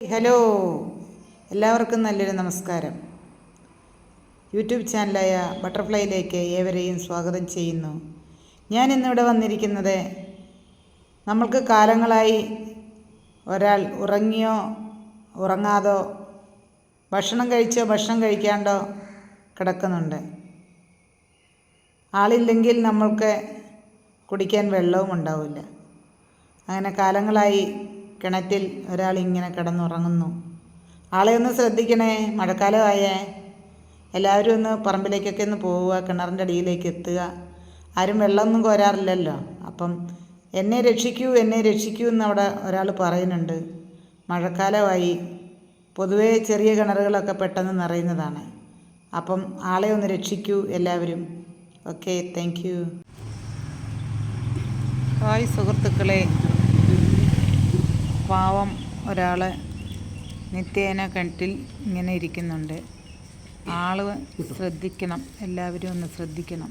Hello. എല്ലാവർക്കും നല്ലൊരു നമസ്കാരം. യൂട്യൂബ് ചാനലായ ബട്ടർഫ്ലൈയിലേക്ക് ഏവരെയും സ്വാഗതം ചെയ്യുന്നു. ഞാൻ ഇന്നിവിടെ വന്നിരിക്കുന്നത് നമ്മൾക്ക് കാലങ്ങളായി ഒരാൾ ഉറങ്ങിയോ ഉറങ്ങാതോ ഭക്ഷണം കഴിച്ചോ ഭക്ഷണം കഴിക്കാണ്ടോ കിടക്കുന്നുണ്ട്. ആളില്ലെങ്കിൽ നമ്മൾക്ക് കുടിക്കാൻ വെള്ളവും ഉണ്ടാവില്ല. അങ്ങനെ കാലങ്ങളായി കിണറ്റിൽ ഒരാൾ ഇങ്ങനെ കിടന്നുറങ്ങുന്നു. ആളെ ഒന്ന് ശ്രദ്ധിക്കണേ മഴക്കാലമായേ. എല്ലാവരും ഒന്ന് പറമ്പിലേക്കൊക്കെ ഒന്ന് പോവുക കിണറിന്റെ അടിയിലേക്ക് എത്തുക. ആരും വെള്ളമൊന്നും കോരാറില്ലല്ലോ. അപ്പം എന്നെ രക്ഷിക്കൂ എന്നെ രക്ഷിക്കൂ എന്ന് അവിടെ ഒരാൾ പറയുന്നുണ്ട്. മഴക്കാലമായി. പൊതുവേ ചെറിയ കിണറുകളൊക്കെ പെട്ടെന്ന് നിറയുന്നതാണ്. അപ്പം ആളെ ഒന്ന് രക്ഷിക്കൂ എല്ലാവരും. Okay thank you. ഹായ് സുഹൃത്തുക്കളെ. പാവം ഒരാൾ നിത്യേന കിണറ്റിൽ ഇങ്ങനെ ഇരിക്കുന്നുണ്ട്. ആൾ ശ്രദ്ധിക്കണം. എല്ലാവരും ഒന്ന് ശ്രദ്ധിക്കണം.